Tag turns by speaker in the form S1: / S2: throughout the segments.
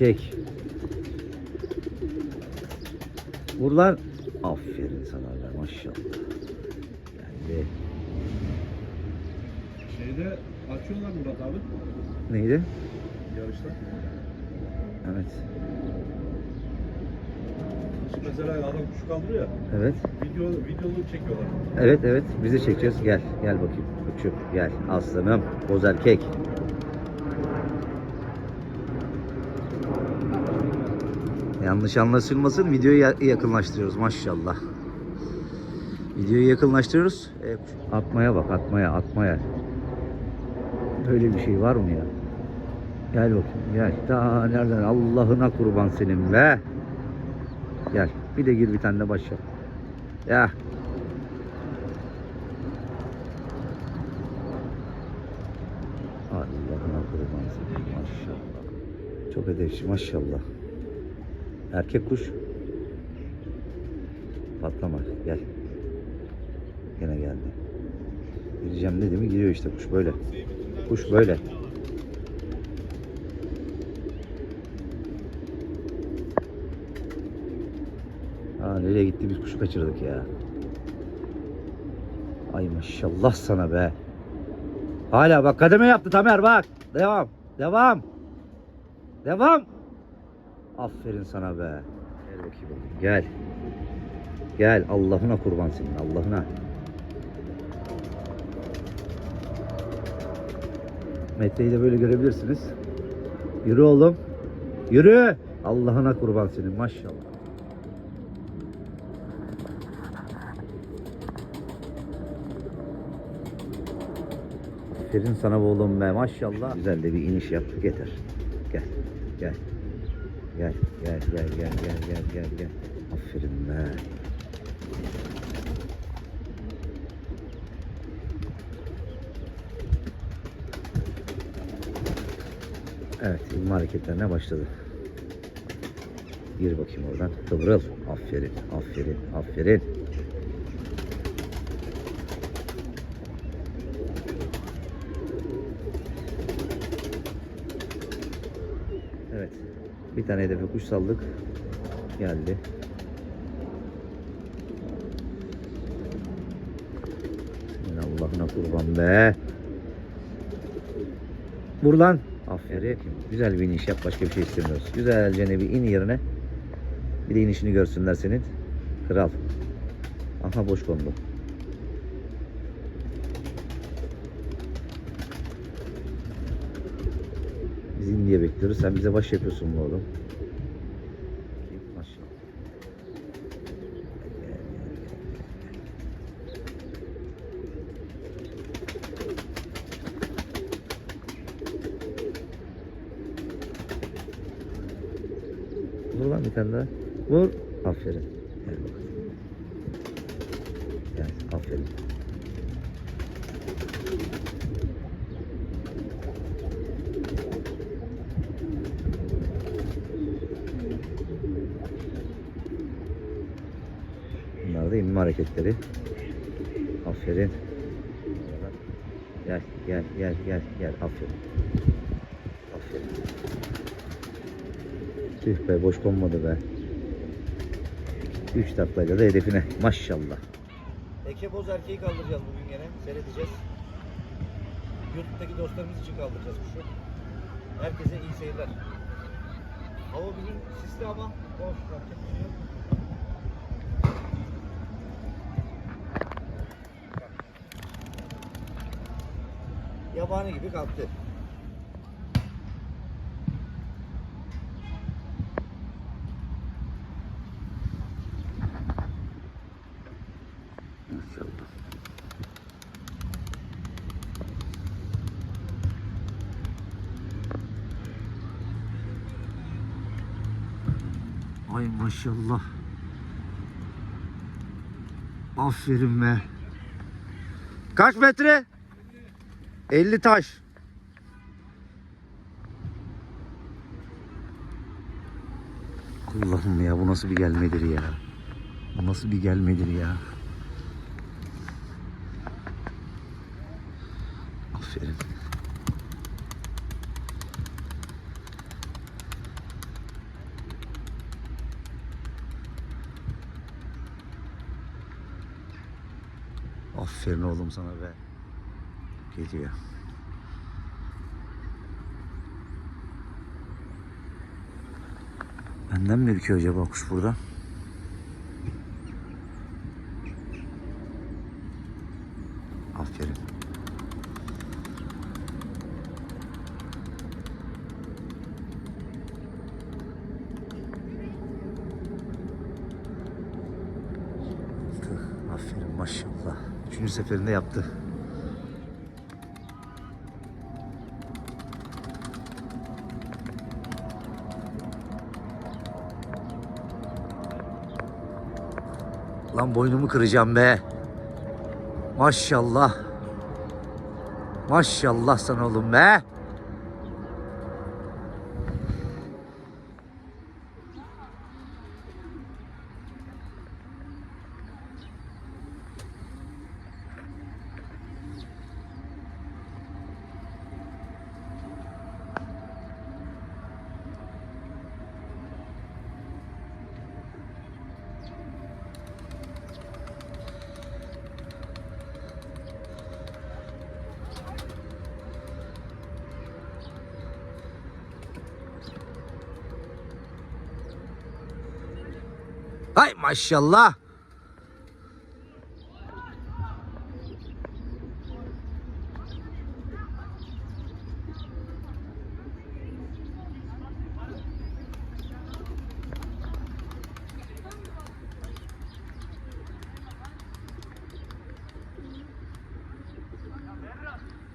S1: erkek. Buradan aferin sana be maşallah. Geldi.
S2: Şeyde açıyorlar Murat abi.
S1: Neydi?
S2: Yarışta.
S1: Evet.
S2: Şimdi mesela adam kuş kaldırıyor ya.
S1: Evet.
S2: Video, videolu çekiyorlar.
S1: Evet evet biz de çekeceğiz. Gel gel bakayım. Koçum gel aslanım. Boz erkek. Yanlış anlaşılmasın. Videoyu ya- yakınlaştırıyoruz maşallah. Videoyu yakınlaştırıyoruz. E, atmaya bak atmaya atmaya. Böyle bir şey var mı ya? Gel bakayım gel. Daha nereden Allah'ına kurban senin be. Gel. Bir de gir bir tane de başla. Ya Allah'ına kurban senin maşallah. Çok edepçi maşallah. Erkek kuş. Patlama gel. Gene geldi. Gireceğim dedi mi giriyor işte kuş böyle. Kuş böyle. Aa nereye gitti biz kuşu kaçırdık ya. Ay maşallah sana be. Hala bak kademe yaptı Tamer bak. Devam. Devam. Devam. Aferin sana be. Gel bakayım. oğlum, Gel. Gel Allah'ına kurban senin Allah'ına. Metreyi de böyle görebilirsiniz. Yürü oğlum. Yürü. Allah'ına kurban senin maşallah. Aferin sana oğlum be maşallah. Güzel de bir iniş yaptık yeter. Gel gel. Gel gel gel gel gel gel gel gel. Aferin be. Evet ilmi hareketlerine başladı. Gir bakayım oradan. Kıvrıl. Aferin, aferin, aferin. Evet. Bir tane hedefe kuş saldık. Geldi. Allah'ına kurban be. Vur lan. Aferin. Güzel bir iniş yap. Başka bir şey istemiyoruz. Güzelce bir in yerine. Bir de inişini görsünler senin. Kral. Aha boş kondu. Biz bekliyoruz. Sen bize baş yapıyorsun mu oğlum? Vur lan bir tane daha. Vur. Aferin. Gel bakalım. Gel. Aferin. Hareketleri. Aferin. Gel, gel, gel, gel, gel. Aferin. Aferin. Tüh be boş konmadı be. 3 taklayla da hedefine. Maşallah. Eke boz erkeği kaldıracağız bugün gene. Seyredeceğiz. YouTube'daki dostlarımız için kaldıracağız kuşu. Herkese iyi seyirler. Hava bugün sisli ama boş. Yapacak. Yabani gibi kalktı. Ay maşallah. Aferin be. Kaç metre? 50 taş. Allah'ım ya bu nasıl bir gelmedir ya. Bu nasıl bir gelmedir ya. Aferin. Aferin oğlum sana be. Geliyor. Benden mi ürküyor acaba kuş burada? Aferin. Aferin maşallah. Üçüncü seferinde yaptı. Lan boynumu kıracağım be. Maşallah. Maşallah sana oğlum be. Hay maşallah.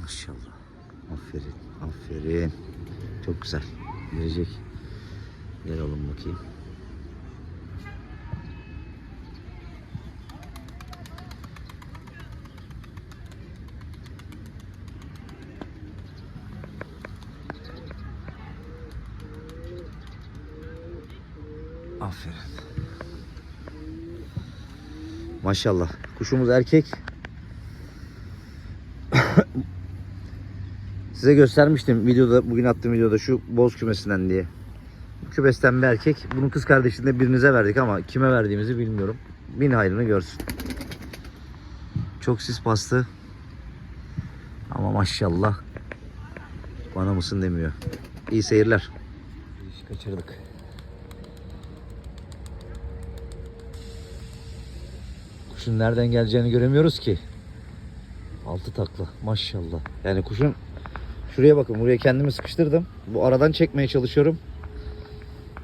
S1: Maşallah. Aferin. Aferin. Çok güzel. Gelecek. Gel oğlum bakayım. Aferin. Maşallah. Kuşumuz erkek. Size göstermiştim videoda bugün attığım videoda şu boz kümesinden diye. Kümesten bir erkek. Bunun kız kardeşini de birinize verdik ama kime verdiğimizi bilmiyorum. Bin hayrını görsün. Çok sis bastı. Ama maşallah bana mısın demiyor. İyi seyirler. İş kaçırdık. Kuşun nereden geleceğini göremiyoruz ki. Altı takla maşallah. Yani kuşun şuraya bakın buraya kendimi sıkıştırdım. Bu aradan çekmeye çalışıyorum.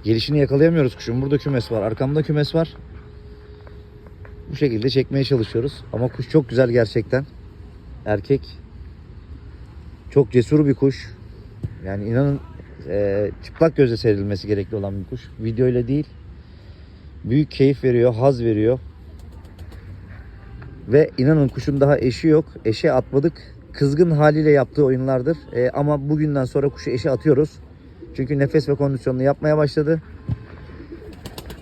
S1: Gelişini yakalayamıyoruz kuşun. Burada kümes var. Arkamda kümes var. Bu şekilde çekmeye çalışıyoruz. Ama kuş çok güzel gerçekten. Erkek. Çok cesur bir kuş. Yani inanın e, çıplak gözle seyredilmesi gerekli olan bir kuş. Video ile değil. Büyük keyif veriyor, haz veriyor. Ve inanın kuşun daha eşi yok. Eşe atmadık. Kızgın haliyle yaptığı oyunlardır. E, ama bugünden sonra kuşu eşe atıyoruz. Çünkü nefes ve kondisyonunu yapmaya başladı.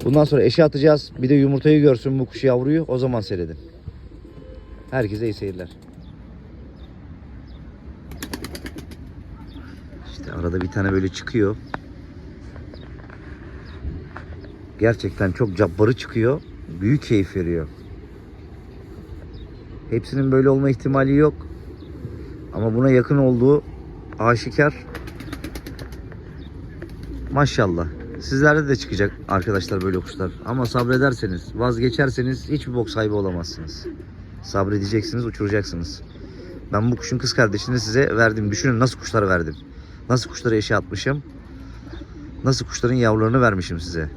S1: Bundan sonra eşe atacağız. Bir de yumurtayı görsün bu kuş yavruyu. O zaman seyredin. Herkese iyi seyirler. İşte arada bir tane böyle çıkıyor. Gerçekten çok cabbarı çıkıyor. Büyük keyif veriyor. Hepsinin böyle olma ihtimali yok. Ama buna yakın olduğu aşikar. Maşallah. Sizlerde de çıkacak arkadaşlar böyle kuşlar. Ama sabrederseniz, vazgeçerseniz hiçbir bok sahibi olamazsınız. Sabredeceksiniz, uçuracaksınız. Ben bu kuşun kız kardeşini size verdim. Düşünün nasıl kuşlar verdim. Nasıl kuşları eşe atmışım. Nasıl kuşların yavrularını vermişim size.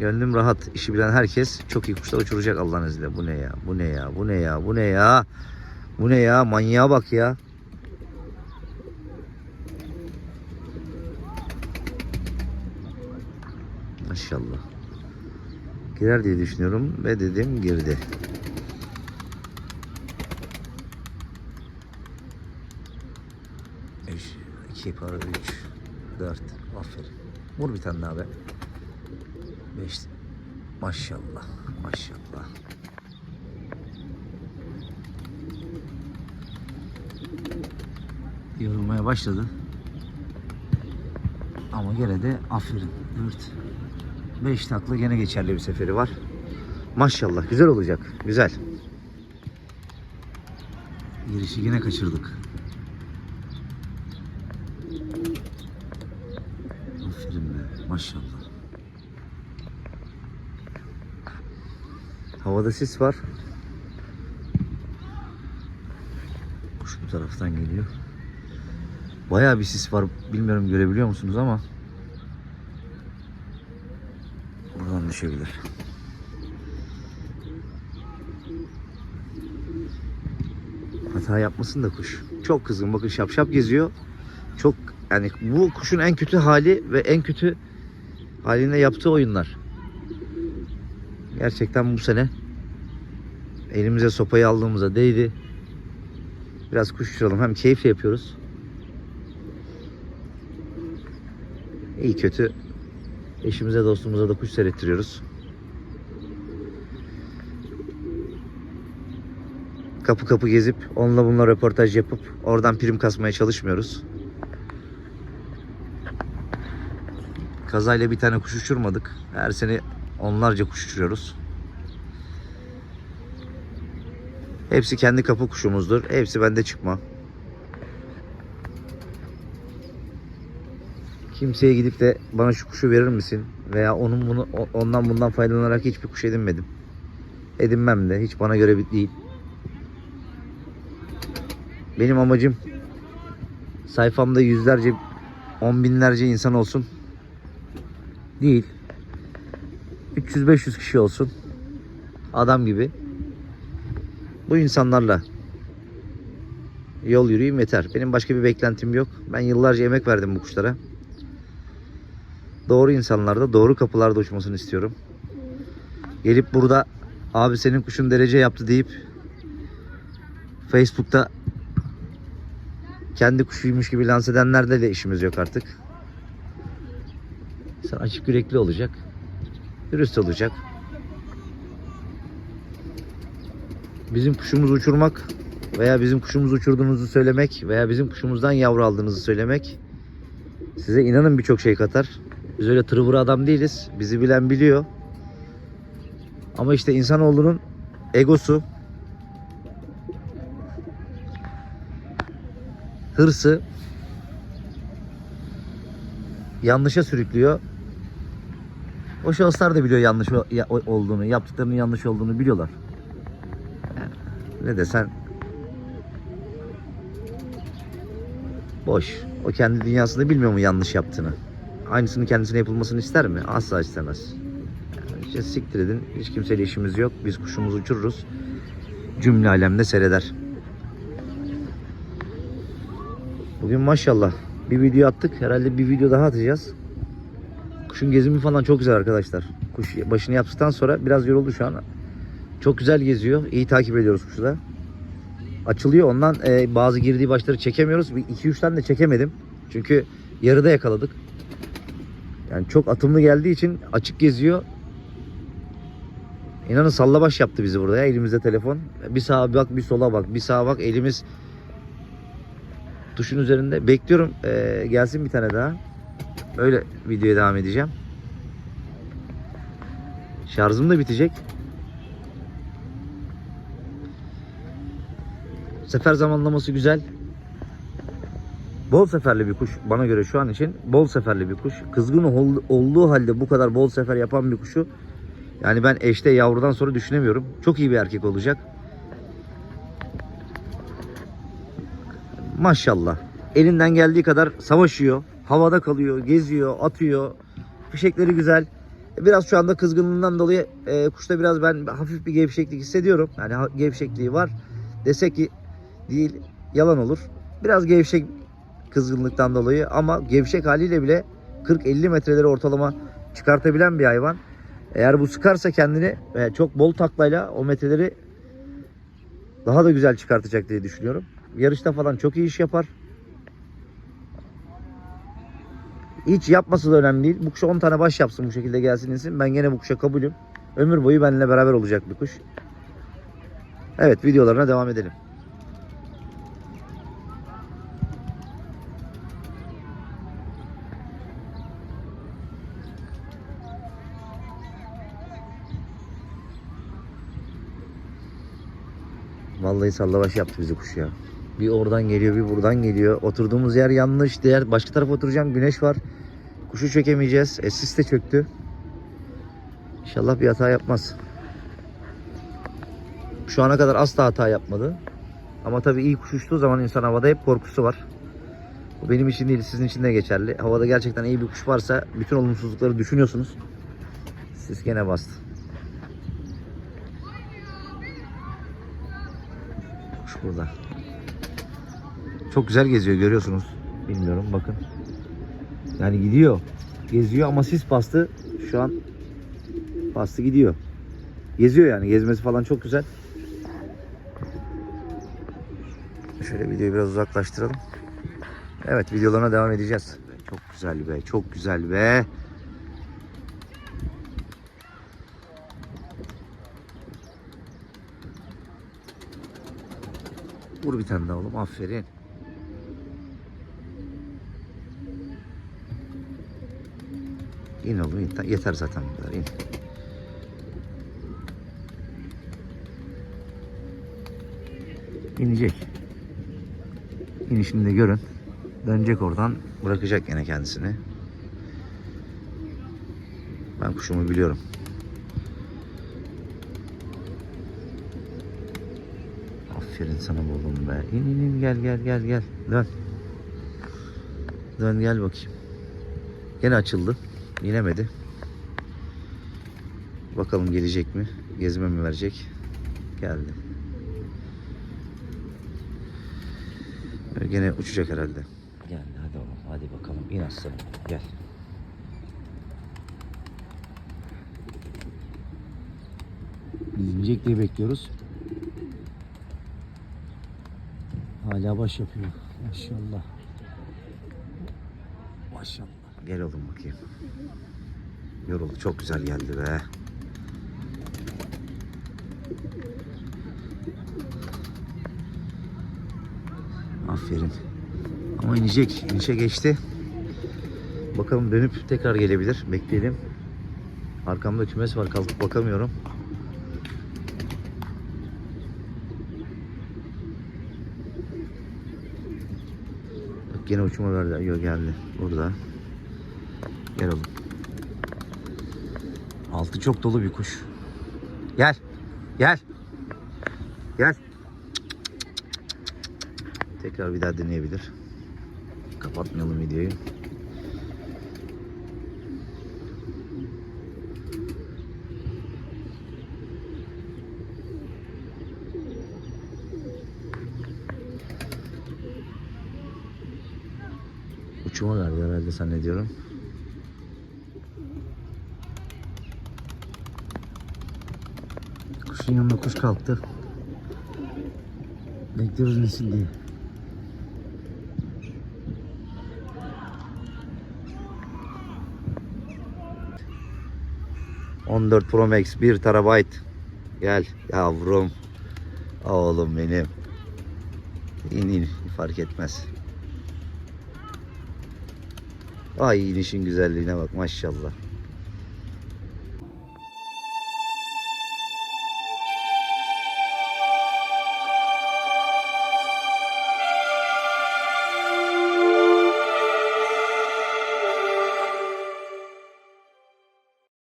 S1: Gönlüm rahat. İşi bilen herkes çok iyi kuşlar uçuracak Allah'ın izniyle. Bu ne ya? Bu ne ya? Bu ne ya? Bu ne ya? Bu ne ya? Manyağa bak ya. Maşallah. Girer diye düşünüyorum ve dedim girdi. Üç, iki para üç, dört. Aferin. Vur bir tane daha be. Beş. Maşallah. Maşallah. Yorulmaya başladı. Ama gene de aferin. Dört. Beş takla gene geçerli bir seferi var. Maşallah güzel olacak. Güzel. Girişi yine kaçırdık. Aferin be. Maşallah. Havada sis var. Kuş bu taraftan geliyor. Bayağı bir sis var. Bilmiyorum görebiliyor musunuz ama. Buradan düşebilir. Hata yapmasın da kuş. Çok kızgın. Bakın şap şap geziyor. Çok yani bu kuşun en kötü hali ve en kötü halinde yaptığı oyunlar. Gerçekten bu sene elimize sopayı aldığımıza değdi. Biraz kuş uçuralım. Hem keyifle yapıyoruz. İyi kötü eşimize dostumuza da kuş seyrettiriyoruz. Kapı kapı gezip onunla bununla röportaj yapıp oradan prim kasmaya çalışmıyoruz. Kazayla bir tane kuş uçurmadık. Her sene onlarca kuş uçuruyoruz. Hepsi kendi kapı kuşumuzdur. Hepsi bende çıkma. Kimseye gidip de bana şu kuşu verir misin? Veya onun bunu ondan bundan faydalanarak hiçbir kuş edinmedim. Edinmem de hiç bana göre bir değil. Benim amacım sayfamda yüzlerce, on binlerce insan olsun. Değil. 300-500 kişi olsun. Adam gibi. Bu insanlarla yol yürüyeyim yeter. Benim başka bir beklentim yok. Ben yıllarca emek verdim bu kuşlara. Doğru insanlarda, doğru kapılarda uçmasını istiyorum. Gelip burada abi senin kuşun derece yaptı deyip Facebook'ta kendi kuşuymuş gibi lanse edenlerle de işimiz yok artık. Sen açık yürekli olacak. Dürüst olacak. Bizim kuşumuzu uçurmak veya bizim kuşumuzu uçurduğunuzu söylemek veya bizim kuşumuzdan yavru aldığınızı söylemek size inanın birçok şey katar. Biz öyle tırvırı adam değiliz. Bizi bilen biliyor. Ama işte insanoğlunun egosu, hırsı yanlışa sürüklüyor. O şahıslar da biliyor yanlış olduğunu, yaptıklarının yanlış olduğunu biliyorlar. Ne desen boş. O kendi dünyasında bilmiyor mu yanlış yaptığını? Aynısını kendisine yapılmasını ister mi? Asla istemez. Yani işte siktir edin. Hiç kimseyle işimiz yok. Biz kuşumuzu uçururuz. Cümle alemde seyreder. Bugün maşallah bir video attık. Herhalde bir video daha atacağız. Kuşun gezimi falan çok güzel arkadaşlar. Kuş başını yaptıktan sonra biraz yoruldu şu an. Çok güzel geziyor. İyi takip ediyoruz kuşu da. Açılıyor. Ondan e, bazı girdiği başları çekemiyoruz. 2-3 tane de çekemedim. Çünkü yarıda yakaladık. Yani çok atımlı geldiği için açık geziyor. İnanın sallabaş yaptı bizi burada ya elimizde telefon. Bir sağa bak bir sola bak bir sağa bak elimiz tuşun üzerinde. Bekliyorum eee, gelsin bir tane daha. Öyle videoya devam edeceğim. Şarjım da bitecek. Sefer zamanlaması güzel. Bol seferli bir kuş bana göre şu an için bol seferli bir kuş. Kızgın ol- olduğu halde bu kadar bol sefer yapan bir kuşu yani ben eşte yavrudan sonra düşünemiyorum. Çok iyi bir erkek olacak. Maşallah. Elinden geldiği kadar savaşıyor. Havada kalıyor, geziyor, atıyor. Fişekleri güzel. Biraz şu anda kızgınlığından dolayı e, kuşta biraz ben hafif bir gevşeklik hissediyorum. Yani gevşekliği var. Desek ki değil yalan olur. Biraz gevşek kızgınlıktan dolayı ama gevşek haliyle bile 40-50 metreleri ortalama çıkartabilen bir hayvan. Eğer bu sıkarsa kendini çok bol taklayla o metreleri daha da güzel çıkartacak diye düşünüyorum. Yarışta falan çok iyi iş yapar. Hiç yapması da önemli değil. Bu kuşa 10 tane baş yapsın bu şekilde gelsin insin. Ben gene bu kuşa kabulüm. Ömür boyu benimle beraber olacak bir kuş. Evet videolarına devam edelim. Vallahi sallabaş yaptı bizi kuş ya. Bir oradan geliyor bir buradan geliyor. Oturduğumuz yer yanlış. Diğer başka tarafa oturacağım. Güneş var. Kuşu çekemeyeceğiz. E, de çöktü. İnşallah bir hata yapmaz. Şu ana kadar asla hata yapmadı. Ama tabii iyi kuş uçtuğu zaman insan havada hep korkusu var. Bu benim için değil sizin için de geçerli. Havada gerçekten iyi bir kuş varsa bütün olumsuzlukları düşünüyorsunuz. Sis gene bastı. Burada. Çok güzel geziyor görüyorsunuz. Bilmiyorum bakın. Yani gidiyor. Geziyor ama sis bastı. Şu an bastı gidiyor. Geziyor yani. Gezmesi falan çok güzel. Şöyle videoyu biraz uzaklaştıralım. Evet videolarına devam edeceğiz. Çok güzel be. Çok güzel be. Vur bir tane daha oğlum. Aferin. İn oğlum in. Yeter zaten bu kadar. İn. İnecek. İnişini de görün. Dönecek oradan. Bırakacak yine kendisini. Ben kuşumu biliyorum. Aferin sana oğlum be. İn in in gel gel gel gel. Dön. Dön gel bakayım. Gene açıldı. İnemedi. Bakalım gelecek mi? Gezme mi verecek? Geldi. Gene uçacak herhalde. Geldi hadi oğlum hadi bakalım in aslanım gel. Biz diye bekliyoruz. Hala baş yapıyor. Maşallah. Maşallah. Gel oğlum bakayım. Yoruldu. Çok güzel geldi be. Aferin. Ama inecek. İnişe geçti. Bakalım dönüp tekrar gelebilir. Bekleyelim. Arkamda kümes var. Kalkıp bakamıyorum. Bak gene uçuma verdi. Yok geldi. Burada. Gel oğlum. Altı çok dolu bir kuş. Gel. Gel. Gel. Tekrar bir daha deneyebilir. Kapatmayalım videoyu. Uçuma verdi herhalde zannediyorum. Kuşun yanına kuş kalktı. Bekliyoruz nesin diye. ...14 Pro Max 1 TB... ...gel yavrum... ...oğlum benim... in fark etmez... ...ay inişin güzelliğine bak maşallah...